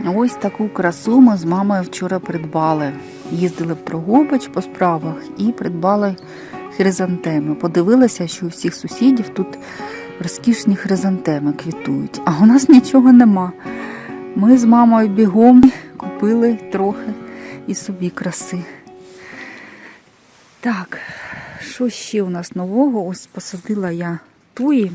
Ось таку красу ми з мамою вчора придбали. Їздили в Дрогобич по справах і придбали хризантеми. Подивилися, що у всіх сусідів тут розкішні хризантеми квітують, а у нас нічого нема. Ми з мамою бігом купили трохи і собі краси. Так, що ще у нас нового? Ось посадила я туї.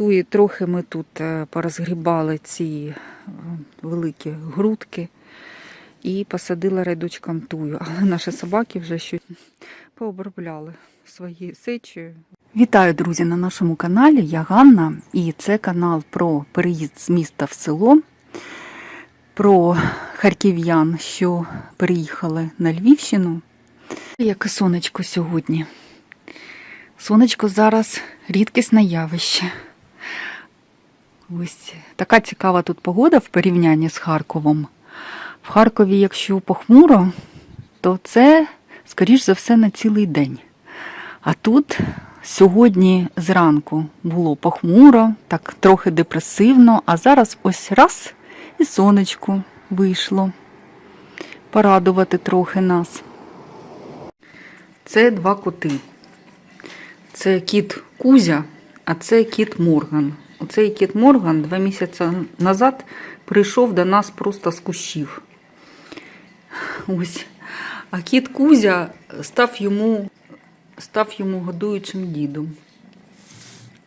Туї трохи ми тут е, порозгрібали ці е, великі грудки і посадила рядочком тую. Але наші собаки вже щось пообробляли свої сечі. Вітаю, друзі, на нашому каналі. Я Ганна, і це канал про переїзд з міста в село, про харків'ян, що переїхали на Львівщину. Яке сонечко сьогодні. Сонечко зараз рідкісне явище. Ось така цікава тут погода в порівнянні з Харковом. В Харкові, якщо похмуро, то це, скоріш за все, на цілий день. А тут сьогодні зранку було похмуро, так трохи депресивно, а зараз ось раз і сонечко вийшло. Порадувати трохи нас. Це два коти. Це кіт Кузя, а це кіт Морган. Оцей кіт Морган два місяці назад прийшов до нас просто з кущів. Ось. А кіт Кузя став йому, став йому годуючим дідом.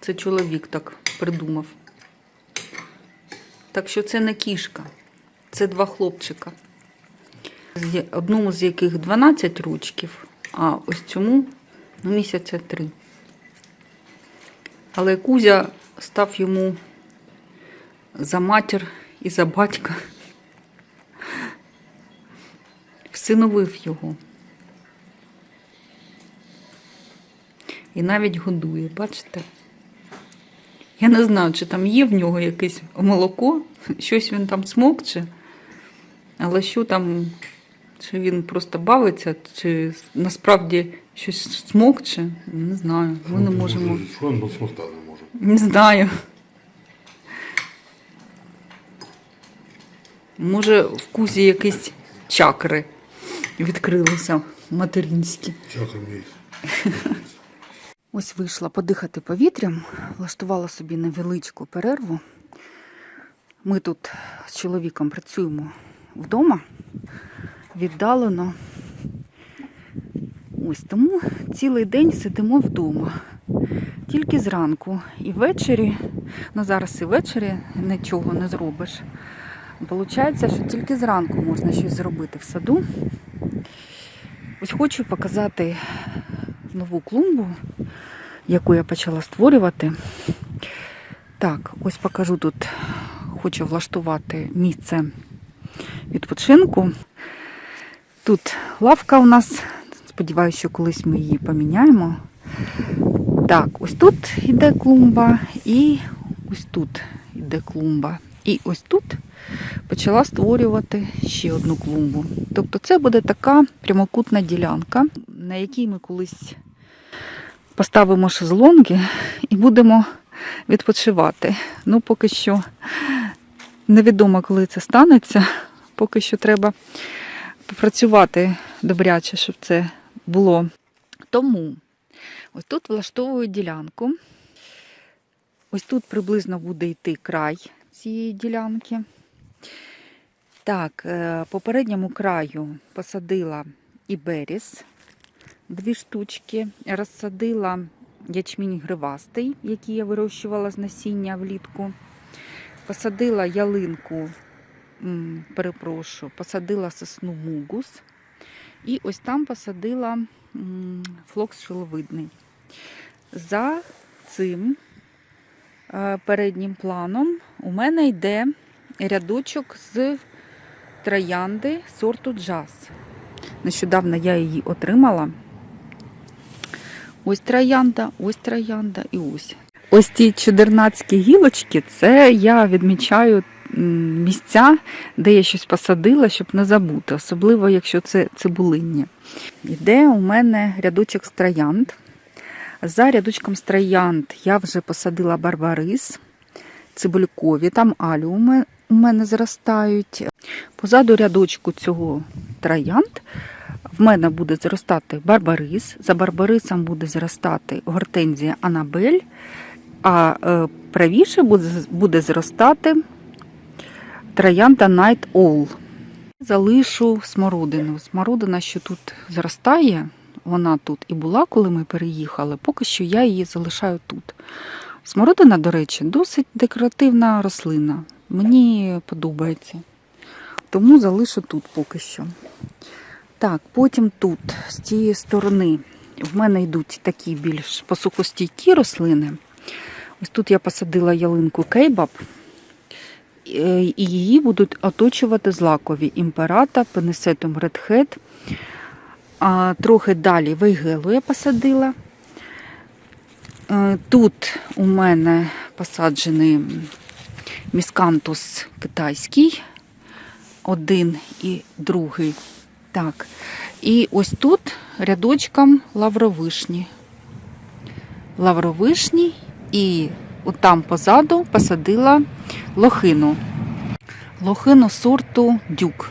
Це чоловік так придумав. Так що це не кішка, це два хлопчика. Одному з яких 12 рочків, а ось цьому ну, місяця три. Але Кузя став йому за матір і за батька. Всиновив його. І навіть годує, бачите? Я не знаю, чи там є в нього якесь молоко, щось він там смокче, але що там, чи він просто бавиться, чи насправді щось смокче, не знаю. Ми не можемо. Що він смоктати не знаю. Може, в кузі якісь чакри відкрилися материнські. Чакра мій. Ось вийшла подихати повітрям, влаштувала собі невеличку перерву. Ми тут з чоловіком працюємо вдома, віддалено. Ось тому цілий день сидимо вдома. Тільки зранку і ввечері, ну зараз і ввечері нічого не зробиш. Получається, що тільки зранку можна щось зробити в саду. Ось хочу показати нову клумбу, яку я почала створювати. Так, ось покажу тут, хочу влаштувати місце відпочинку. Тут лавка у нас. Сподіваюся, що колись ми її поміняємо. Так, ось тут іде клумба, і ось тут іде клумба. І ось тут почала створювати ще одну клумбу. Тобто це буде така прямокутна ділянка, на якій ми колись поставимо шезлонги і будемо відпочивати. Ну, поки що невідомо, коли це станеться. Поки що треба попрацювати добряче, щоб це було. Тому ось тут влаштовую ділянку. Ось тут приблизно буде йти край цієї ділянки. Так, е, по передньому краю посадила іберіс, дві штучки, розсадила ячмінь гривастий, який я вирощувала з насіння влітку. Посадила ялинку, перепрошую, посадила сосну мугус. І ось там посадила флокс шиловидний. За цим е, переднім планом у мене йде рядочок з троянди сорту джаз. Нещодавно я її отримала. Ось троянда, ось троянда і ось. Ось ці чудернацькі гілочки, це я відмічаю місця, де я щось посадила, щоб не забути, особливо, якщо це цибулиння. Іде у мене рядочок з троянд. За рядочком з троянд я вже посадила барбарис, цибулькові, там аліуми, у мене зростають. Позаду рядочку цього троянд в мене буде зростати барбарис. За барбарисом буде зростати гортензія Анабель, а е, правіше буде, буде зростати троянда Night Owl. Залишу смородину. Смородина, що тут зростає, вона тут і була, коли ми переїхали. Поки що я її залишаю тут. Смородина, до речі, досить декоративна рослина. Мені подобається. Тому залишу тут поки що. Так, потім тут, з цієї сторони, в мене йдуть такі більш посухостійкі рослини. Ось тут я посадила ялинку кейбаб, і її будуть оточувати злакові імперата, пенесетум редхед. Трохи далі вейгелу я посадила. Е, Тут у мене посаджений міскантус китайський, один і другий. Так. І ось тут рядочком лавровишні. Лавровишні і там позаду посадила лохину. Лохину сорту дюк.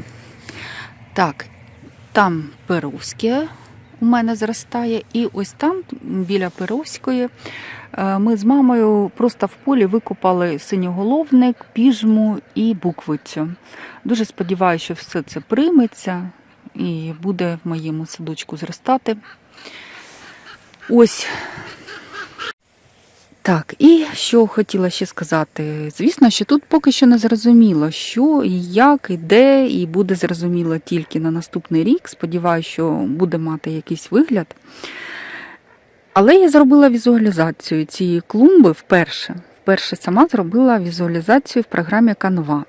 Так, там перовське у мене зростає, і ось там, біля Перовської, е, ми з мамою просто в полі викопали синьоголовник, піжму і буквицю. Дуже сподіваюся, що все це прийметься і буде в моєму садочку зростати. Ось. Так, і що хотіла ще сказати. Звісно, що тут поки що не зрозуміло, що і як, і де, і буде зрозуміло тільки на наступний рік. Сподіваюся, що буде мати якийсь вигляд. Але я зробила візуалізацію цієї клумби вперше. Вперше сама зробила візуалізацію в програмі Canva.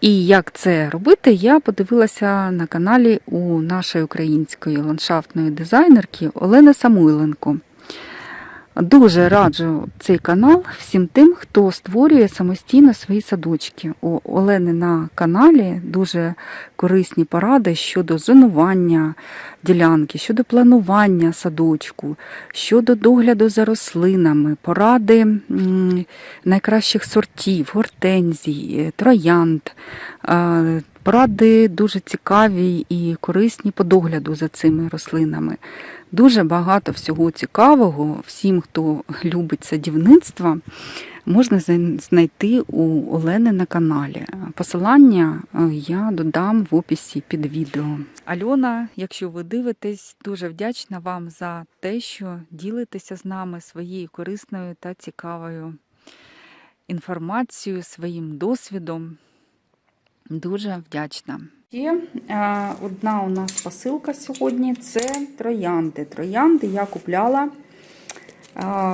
І як це робити, я подивилася на каналі у нашої української ландшафтної дизайнерки Олени Самойленко. Дуже раджу цей канал всім тим, хто створює самостійно свої садочки. У Олени на каналі дуже корисні поради щодо зонування ділянки, щодо планування садочку, щодо догляду за рослинами, поради найкращих сортів, гортензій, троянд. Е, Поради дуже цікаві і корисні по догляду за цими рослинами. Дуже багато всього цікавого всім, хто любить садівництво, можна знайти у Олени на каналі. Посилання е, я додам в описі під відео. Альона, якщо ви дивитесь, дуже вдячна вам за те, що ділитеся з нами своєю корисною та цікавою інформацією, своїм досвідом. Дуже вдячна. Є е, одна у нас посилка сьогодні це троянди. Троянди я купляла е,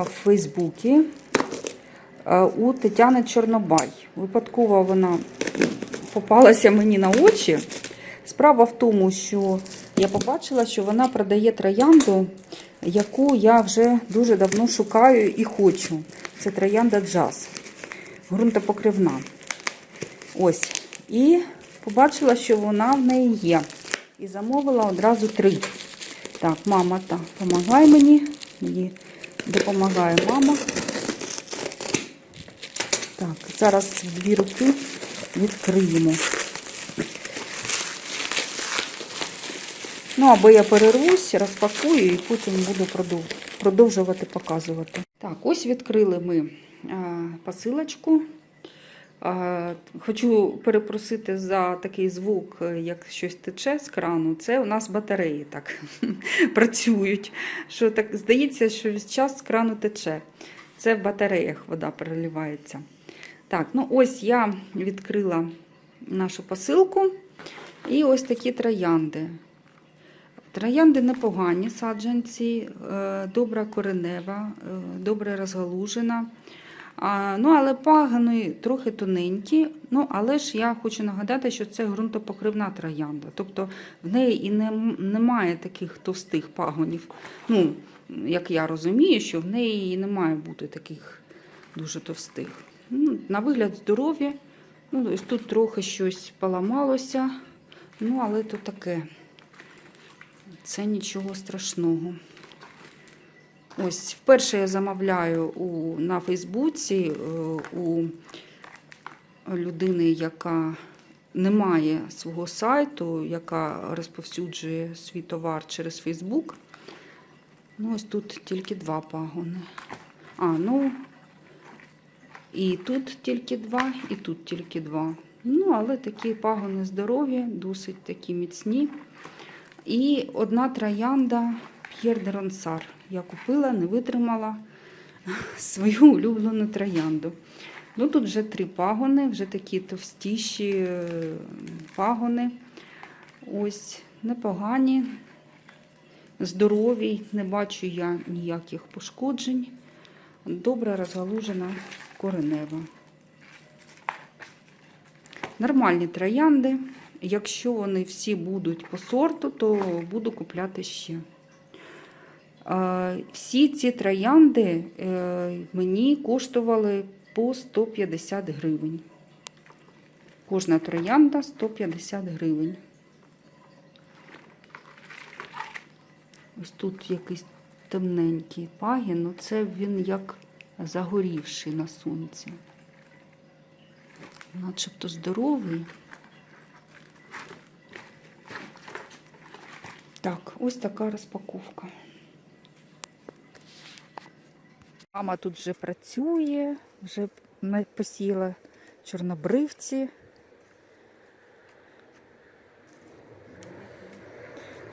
в Фейсбуці е, у Тетяни Чорнобай. Випадково вона попалася мені на очі. Справа в тому, що я побачила, що вона продає троянду, яку я вже дуже давно шукаю і хочу. Це троянда джаз. Грунтопокривна. Ось. І побачила, що вона в неї є. І замовила одразу три. Так, мама, так, допомагай мені. Мені допомагає мама. Так, зараз дві руки відкриємо. Ну, або я перервусь, розпакую і потім буду продовжувати показувати. Так, ось відкрили ми посилочку. Хочу перепросити за такий звук, як щось тече з крану. Це у нас батареї так працюють. Що так Здається, що весь час з крану тече. Це в батареях вода переливається. Так, ну ось я відкрила нашу посилку. І ось такі троянди. Троянди непогані саджанці, е, добра коренева, е, добре розгалужена. Ну, але пагани трохи тоненькі. Ну, але ж я хочу нагадати, що це ґрунтопокривна троянда. Тобто в неї і не, немає таких товстих пагонів. Ну, як я розумію, що в неї і не має бути таких дуже товстих. Ну, На вигляд здоров'я. Ну, ось Тут трохи щось поламалося. Ну, але то таке. Це нічого страшного. Ось, вперше я замовляю у, на Фейсбуці е, у людини, яка не має свого сайту, яка розповсюджує свій товар через Фейсбук. Ну, ось тут тільки два пагони. А, ну, і тут тільки два, і тут тільки два. Ну, але такі пагони здорові, досить такі міцні. І одна троянда П'єр де Ронсар. Я купила, не витримала свою улюблену троянду. Ну, тут вже три пагони, вже такі товстіші е, пагони. Ось, непогані, здорові, не бачу я ніяких пошкоджень. Добре розгалужена коренева. Нормальні троянди. Якщо вони всі будуть по сорту, то буду купляти ще. Всі ці троянди е, мені коштували по 150 гривень. Кожна троянда 150 гривень. Ось тут якийсь темненький пагін, ну це він як загорівший на сонці. Начебто здоровий. Так, ось така розпаковка. Мама тут вже працює, вже посіяла чорнобривці.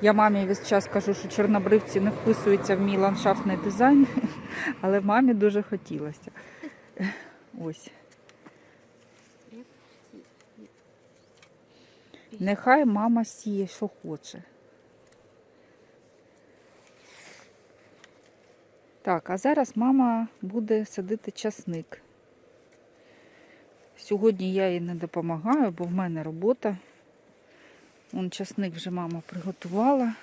Я мамі весь час кажу, що чорнобривці не вписуються в мій ландшафтний дизайн, але мамі дуже хотілося. Ось. Нехай мама сіє, що хоче. Так, а зараз мама буде садити часник. Сьогодні я їй не допомагаю, бо в мене робота. Вон часник вже мама приготувала.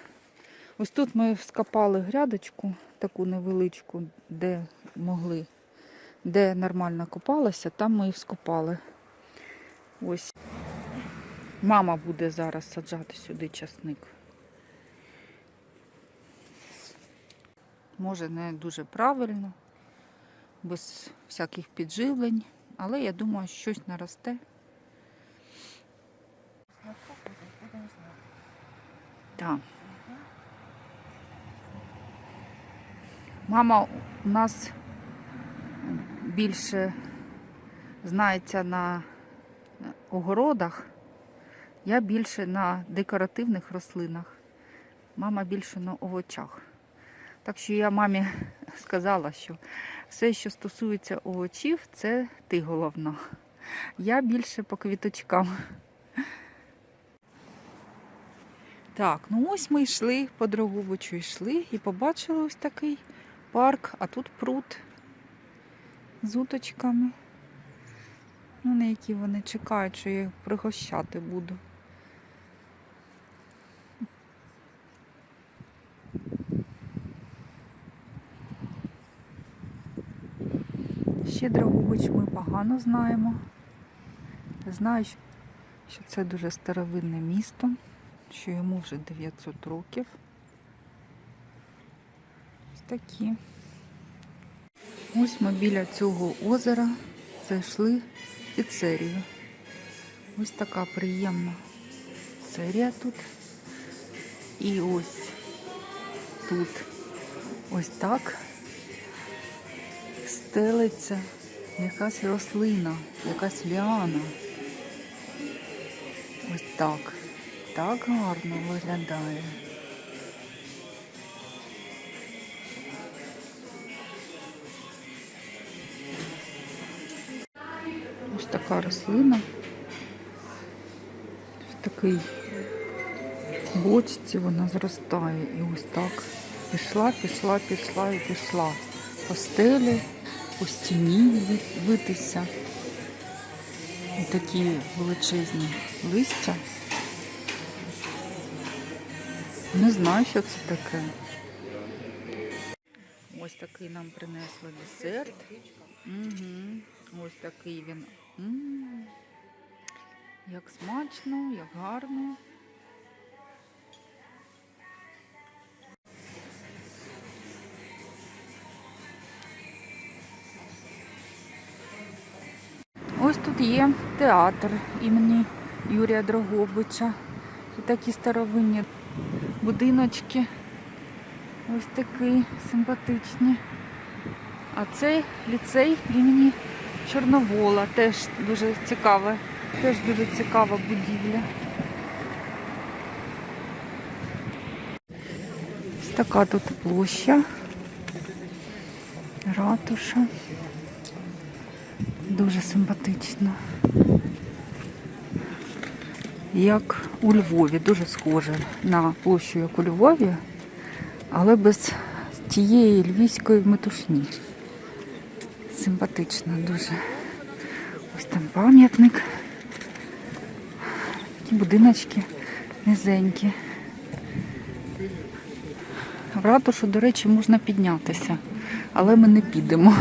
Ось тут ми вскопали грядочку, таку невеличку, де могли, де нормально копалося, там ми і вскопали. Ось. Мама буде зараз саджати сюди часник. Може, не дуже правильно, без всяких підживлень, але я думаю, щось наросте. Так. Мама у нас більше знається на огородах, я більше на декоративних рослинах, мама більше на овочах. Так що я мамі сказала, що все, що стосується овочів, це ти головна. Я більше по квіточкам. Так, ну ось ми йшли по Дрогобичу, йшли і побачили ось такий парк, а тут пруд з уточками. Ну, на які вони чекають, що я їх пригощати буду. Ще Дрогобич ми погано знаємо. Знаю, що- це дуже старовинне місто, що йому вже 900 років. Ось такі. Ось ми біля цього озера зайшли в піцерію. Ось така приємна піцерія тут. І ось тут ось так стелиться якась рослина, якась ліана. Ось так. Так гарно виглядає. Ось така рослина. В такій бочці вона зростає. І ось так. Пішла, пішла, пішла і пішла. По стелі, по стіні витися. І такі величезні листя. Не знаю, що це таке. Ось такий нам принесли десерт. Угу. Ось такий він. М, Як смачно, як гарно. Ось тут є театр імені Юрія Дрогобича. І такі старовинні будиночки. Ось такі симпатичні. А це ліцей імені Чорновола. Теж дуже цікаве. Теж дуже цікава будівля. Ось така тут площа. Ратуша. Дуже симпатично. Як у Львові, дуже схоже на площу, як у Львові, але без тієї львівської метушні. Симпатично дуже. Ось там пам'ятник. Такі будиночки низенькі. В ратушу, до речі, можна піднятися, але ми не підемо.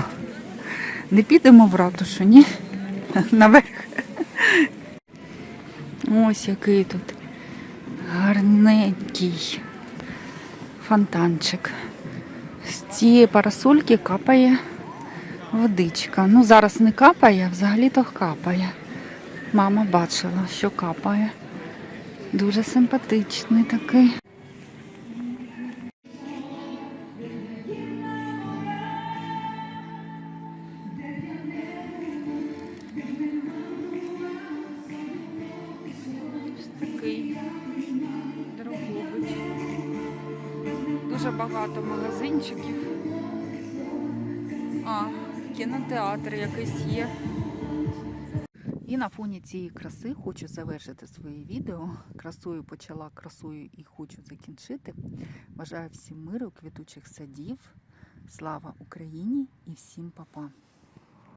Не підемо в ратушу, ні? Наверх. Ось який тут гарненький фонтанчик. З цієї парасольки капає водичка. Ну, зараз не капає, взагалі-то капає. Мама бачила, що капає. Дуже симпатичний такий. Дуже багато магазинчиків. А, кінотеатр якийсь є. І на фоні цієї краси хочу завершити своє відео. Красою почала, красою і хочу закінчити. Бажаю всім миру, квітучих садів. Слава Україні і всім па-па!